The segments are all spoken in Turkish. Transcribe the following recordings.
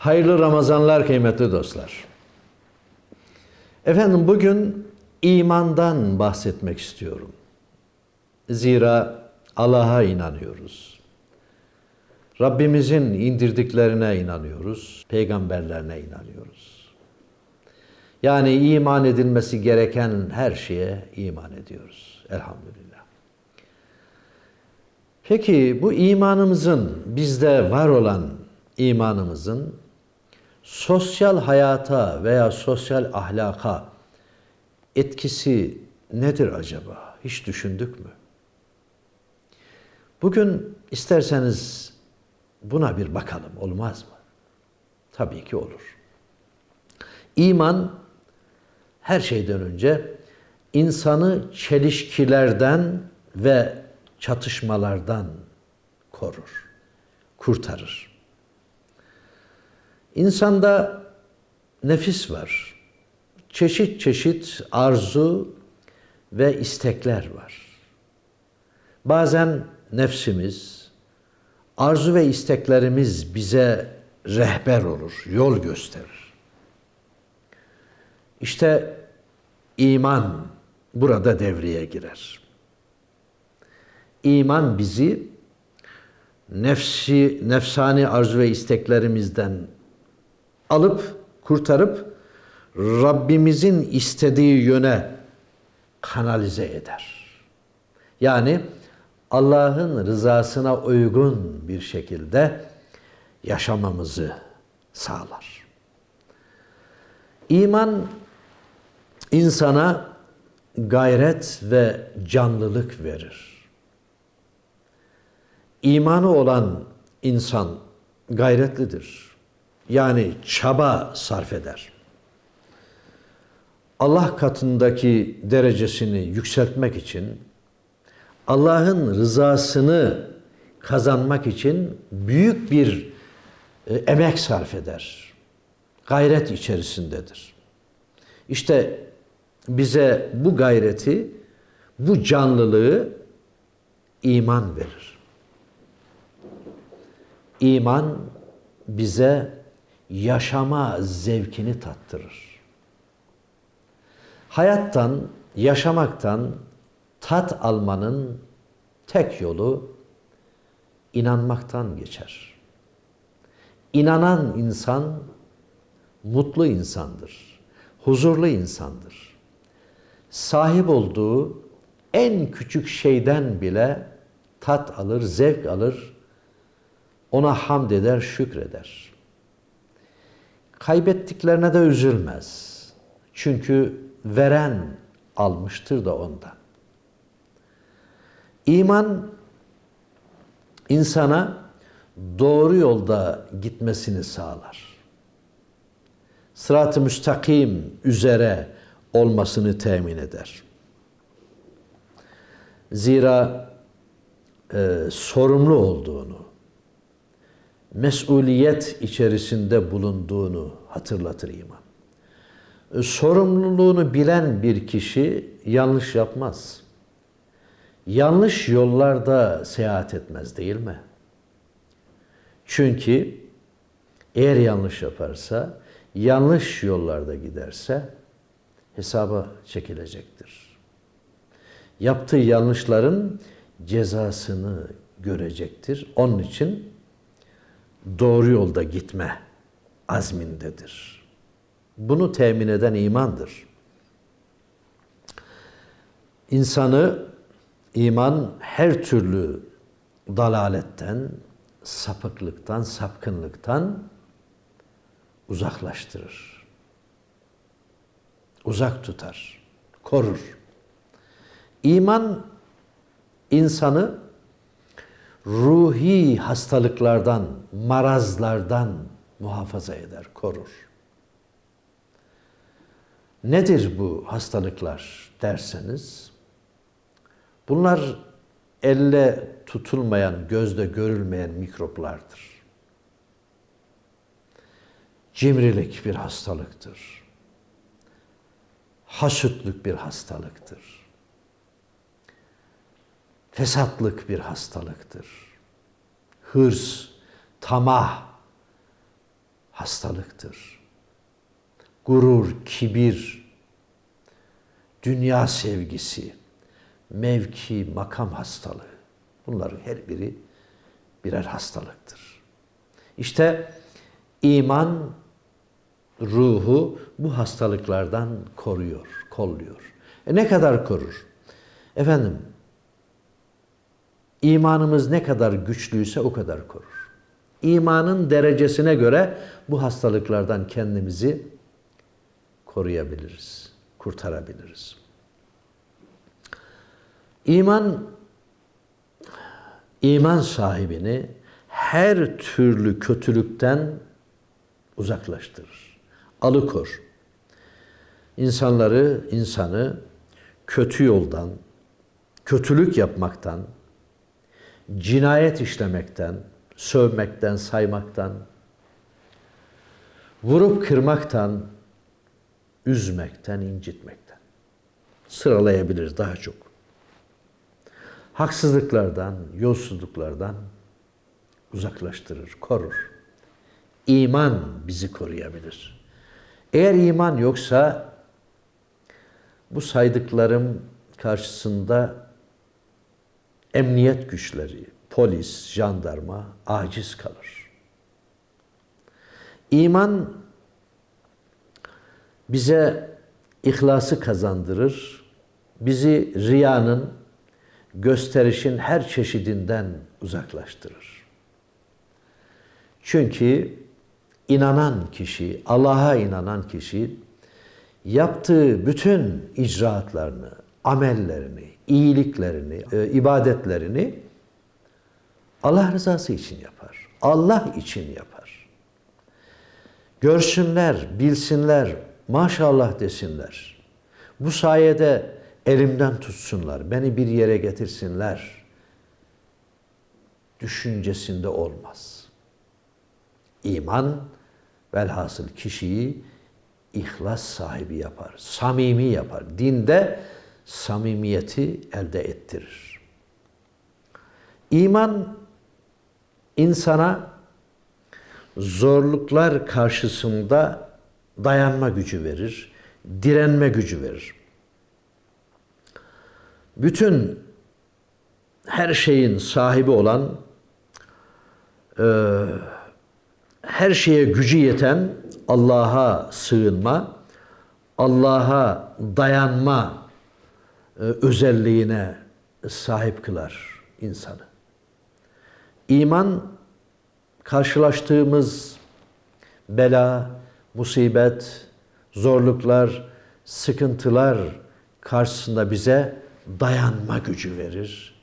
Hayırlı Ramazanlar kıymetli dostlar. Efendim bugün imandan bahsetmek istiyorum. Zira Allah'a inanıyoruz. Rabbimizin indirdiklerine inanıyoruz, peygamberlerine inanıyoruz. Yani iman edilmesi gereken her şeye iman ediyoruz. Elhamdülillah. Peki bu imanımızın, bizde var olan imanımızın sosyal hayata veya sosyal ahlaka etkisi nedir acaba? Hiç düşündük mü? Bugün isterseniz buna bir bakalım olmaz mı? Tabii ki olur. İman her şeyden önce insanı çelişkilerden ve çatışmalardan korur, kurtarır. İnsanda nefis var. Çeşit çeşit arzu ve istekler var. Bazen nefsimiz, arzu ve isteklerimiz bize rehber olur, yol gösterir. İşte iman burada devreye girer. İman bizi nefsi, nefsani arzu ve isteklerimizden alıp kurtarıp Rabbimizin istediği yöne kanalize eder. Yani Allah'ın rızasına uygun bir şekilde yaşamamızı sağlar. İman insana gayret ve canlılık verir. İmanı olan insan gayretlidir. Yani çaba sarf eder. Allah katındaki derecesini yükseltmek için, Allah'ın rızasını kazanmak için büyük bir e, emek sarf eder. Gayret içerisindedir. İşte bize bu gayreti, bu canlılığı iman verir. İman bize yaşama zevkini tattırır. Hayattan, yaşamaktan tat almanın tek yolu inanmaktan geçer. İnanan insan mutlu insandır, huzurlu insandır. Sahip olduğu en küçük şeyden bile tat alır, zevk alır, ona hamd eder, şükreder. Kaybettiklerine de üzülmez. Çünkü veren almıştır da ondan. İman insana doğru yolda gitmesini sağlar. Sırat-ı müstakim üzere olmasını temin eder. Zira e, sorumlu olduğunu, mesuliyet içerisinde bulunduğunu hatırlatır iman. E, sorumluluğunu bilen bir kişi yanlış yapmaz. Yanlış yollarda seyahat etmez değil mi? Çünkü eğer yanlış yaparsa, yanlış yollarda giderse hesaba çekilecektir. Yaptığı yanlışların cezasını görecektir. Onun için doğru yolda gitme azmindedir. Bunu temin eden imandır. İnsanı iman her türlü dalaletten, sapıklıktan, sapkınlıktan uzaklaştırır. Uzak tutar, korur. İman insanı ruhi hastalıklardan, marazlardan muhafaza eder, korur. Nedir bu hastalıklar derseniz, bunlar elle tutulmayan, gözde görülmeyen mikroplardır. Cimrilik bir hastalıktır. Hasütlük bir hastalıktır. Fesatlık bir hastalıktır. Hırs, tamah hastalıktır. Gurur, kibir, dünya sevgisi, mevki, makam hastalığı. Bunların her biri birer hastalıktır. İşte iman ruhu bu hastalıklardan koruyor, kolluyor. E ne kadar korur? Efendim, imanımız ne kadar güçlüyse o kadar korur. İmanın derecesine göre bu hastalıklardan kendimizi koruyabiliriz, kurtarabiliriz. İman iman sahibini her türlü kötülükten uzaklaştırır. Alıkor. İnsanları, insanı kötü yoldan, kötülük yapmaktan, cinayet işlemekten, sövmekten, saymaktan, vurup kırmaktan, üzmekten, incitmekten. Sıralayabiliriz daha çok. Haksızlıklardan, yolsuzluklardan uzaklaştırır, korur. İman bizi koruyabilir. Eğer iman yoksa bu saydıklarım karşısında emniyet güçleri, polis, jandarma aciz kalır. İman bize ihlası kazandırır. Bizi riyanın, gösterişin her çeşidinden uzaklaştırır. Çünkü inanan kişi, Allah'a inanan kişi yaptığı bütün icraatlarını, amellerini, iyiliklerini, e, ibadetlerini Allah rızası için yapar. Allah için yapar. Görsünler, bilsinler, maşallah desinler. Bu sayede elimden tutsunlar, beni bir yere getirsinler düşüncesinde olmaz. İman velhasıl kişiyi ihlas sahibi yapar, samimi yapar. Dinde samimiyeti elde ettirir. İman insana zorluklar karşısında dayanma gücü verir, direnme gücü verir. Bütün her şeyin sahibi olan, e, her şeye gücü yeten Allah'a sığınma, Allah'a dayanma e, özelliğine sahip kılar insanı. İman karşılaştığımız bela, musibet, zorluklar, sıkıntılar karşısında bize dayanma gücü verir.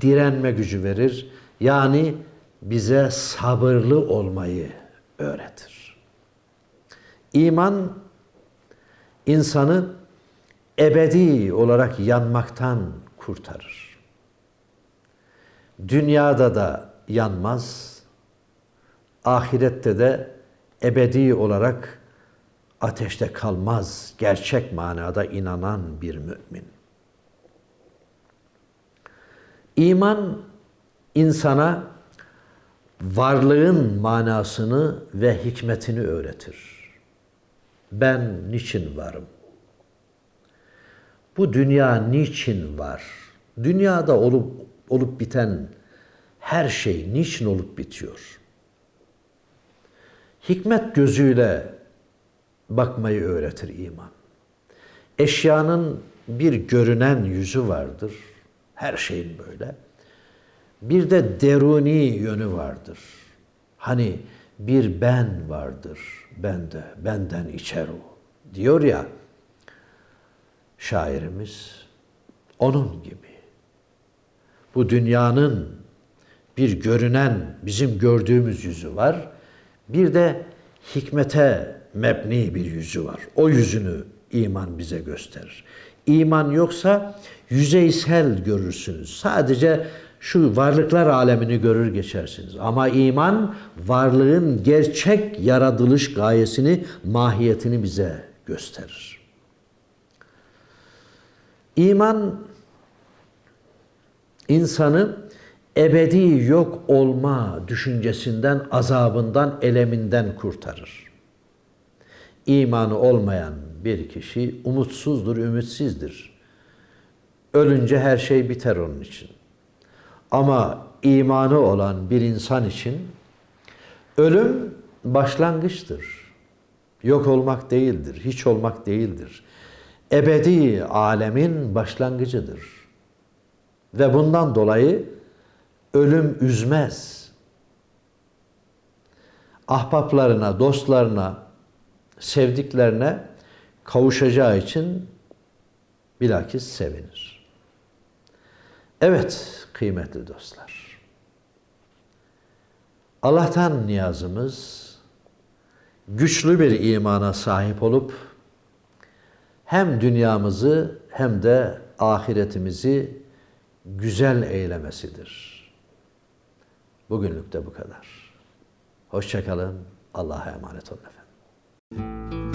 Direnme gücü verir. Yani bize sabırlı olmayı öğretir. İman insanı ebedi olarak yanmaktan kurtarır. Dünyada da yanmaz, ahirette de ebedi olarak ateşte kalmaz gerçek manada inanan bir mümin. İman insana varlığın manasını ve hikmetini öğretir. Ben niçin varım? Bu dünya niçin var? Dünyada olup olup biten her şey niçin olup bitiyor? Hikmet gözüyle bakmayı öğretir iman. Eşyanın bir görünen yüzü vardır. Her şeyin böyle. Bir de deruni yönü vardır. Hani bir ben vardır bende, benden içer o. Diyor ya şairimiz onun gibi. Bu dünyanın bir görünen bizim gördüğümüz yüzü var. Bir de hikmete mebni bir yüzü var. O yüzünü iman bize gösterir. İman yoksa yüzeysel görürsünüz. Sadece şu varlıklar alemini görür geçersiniz. Ama iman varlığın gerçek yaratılış gayesini, mahiyetini bize gösterir. İman insanı ebedi yok olma düşüncesinden, azabından, eleminden kurtarır. İmanı olmayan bir kişi umutsuzdur, ümitsizdir. Ölünce her şey biter onun için. Ama imanı olan bir insan için ölüm başlangıçtır. Yok olmak değildir, hiç olmak değildir. Ebedi alemin başlangıcıdır. Ve bundan dolayı ölüm üzmez. Ahbaplarına, dostlarına, sevdiklerine kavuşacağı için bilakis sevinir. Evet kıymetli dostlar. Allah'tan niyazımız güçlü bir imana sahip olup hem dünyamızı hem de ahiretimizi güzel eylemesidir. Bugünlük de bu kadar. Hoşçakalın. Allah'a emanet olun efendim. Thank you.